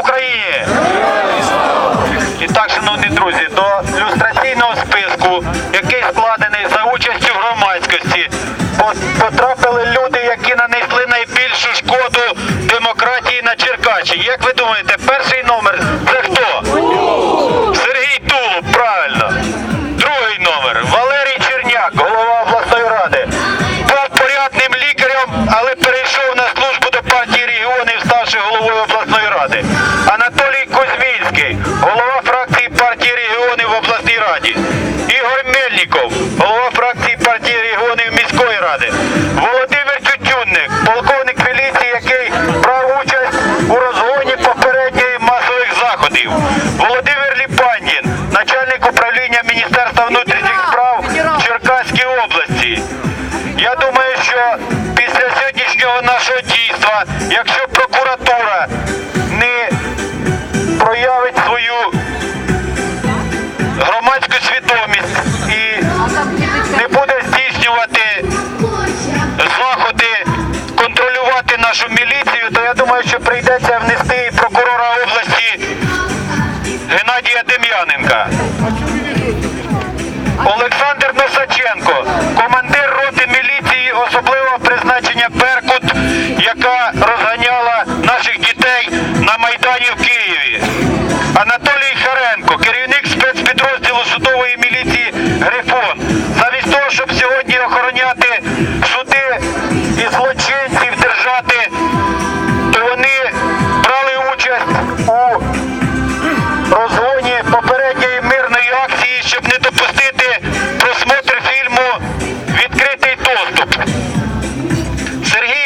Україні! І так, шановні друзі, до люстраційного списку, який складений за участю громадськості, потрапили люди, які нанесли найбільшу шкоду демократії на Черкащині. Як ви думаєте, перший номер ради. Володимир Тютюнник, полковник міліції, який брав участь у розгоні попередньої масових заходів. Володимир Ліпандін, начальник управління Міністерства внутрішніх справ Черкаській області. Я думаю, що після сьогоднішнього нашого дійства, якщо прокуратура не проявить свою громадську свідомість що прийдеться внести прокурора області Геннадія Дем'яненка. Олександр Носаченко,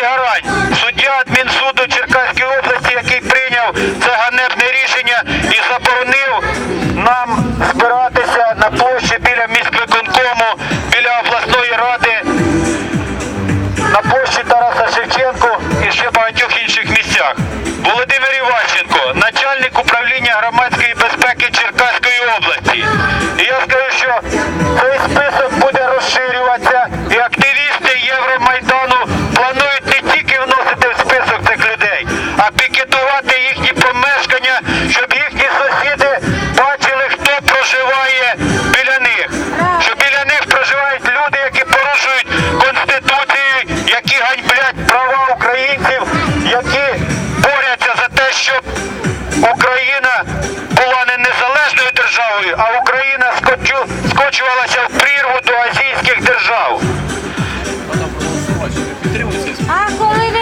Сергій суддя адмінсуду Черкаської області, який прийняв це ганебне рішення і заборонив нам збиратися на площі біля міськвиконкому, біля обласної ради, на площі Тараса Шевченко і ще багатьох інших місцях. Володимир Іващенко, начальник управління громадської Україна була не незалежною державою, а Україна скочувалася в прірву до азійських держав.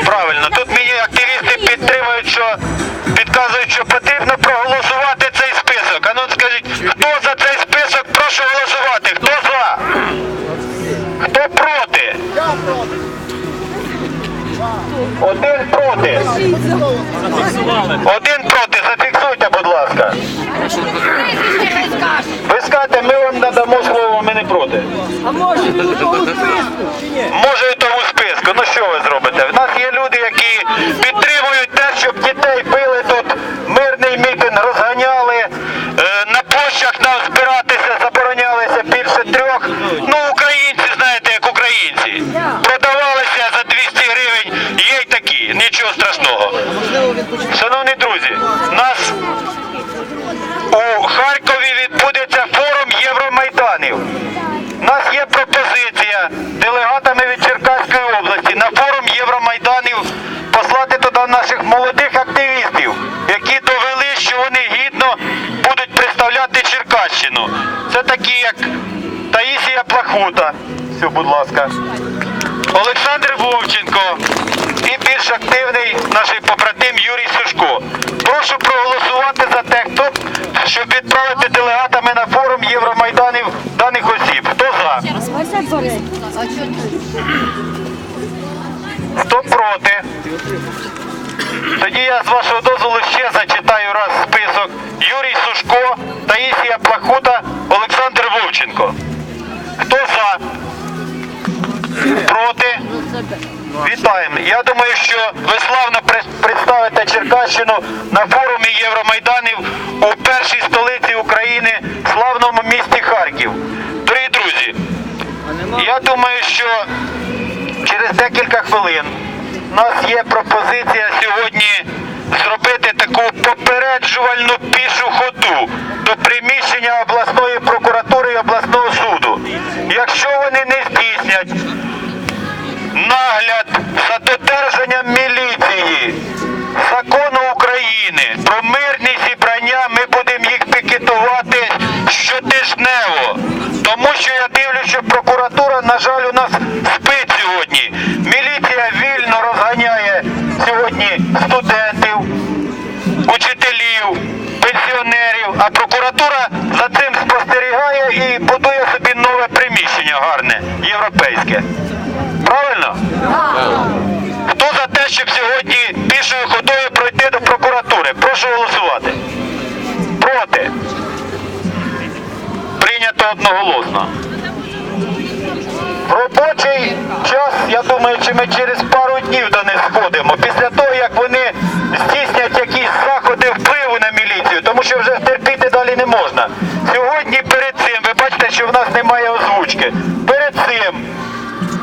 Правильно, тут мені активісти підтримують, що підказують, що потрібно проголосувати цей список. А ну скажіть, хто за цей список прошу голосувати? Хто за? Хто проти? Один проти. Один проти. Ви скажете, ми вам надамо слово, ми не проти. а може він у тому списку? Може і тому списку. Ну що ви зробите? В нас є люди, які підтримують те, щоб дітей били нас є пропозиція делегатами від Черкаської області на форум Євромайданів послати туди наших молодих активістів, які довели, що вони гідно будуть представляти Черкащину. Це такі, як Таїсія Плахута. Все, будь ласка. Олександр Вовченко і більш активний наш побратим Юрій Сушко. Прошу проголосувати за те, хто щоб відправити делегатами на форум Євромайданів даних осіб. Хто за? Вася Борисович. Хто проти? Тоді я з вашого дозволу ще зачитаю раз список. Юрій Сушко, Таїсія Плахута, Олександр Вовченко. Хто за? Проти? Вітаємо. Я думаю, що ви славно представите Черкащину на форумі Євромайданів у я думаю, що через декілька хвилин у нас є пропозиція сьогодні зробити таку попереджувальну пішу ходу до приміщення обласної прокуратури і обласного суду. Якщо вони не здійснять нагляд за додержанням міліції закону України про мирні зібрання, ми будемо їх пікетувати щотижнево. Тому що я дивлюся, що прокуратура, на жаль, у нас спить сьогодні. Міліція вільно розганяє сьогодні студентів, учителів, пенсіонерів, а прокуратура за цим спостерігає і будує собі нове приміщення гарне, європейське. Правильно? Хто за те, щоб сьогодні пішою ходою пройти до прокуратури? Прошу голосувати. Проти. Прийнято одноголосно. Робочий час, я думаю, чи ми через пару днів до них сходимо, після того, як вони здійснять якісь заходи впливу на міліцію, тому що вже терпіти далі не можна. Сьогодні перед цим, ви бачите, що в нас немає озвучки. Перед цим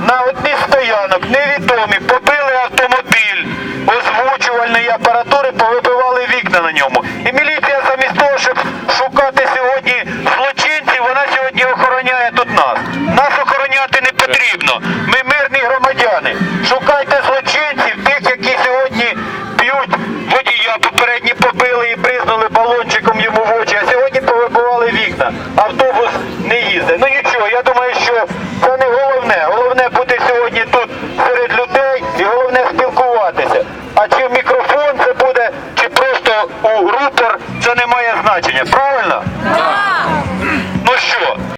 на одній стоянок невідомі побили автомобіль озвучувальної апаратури, повибивали Pro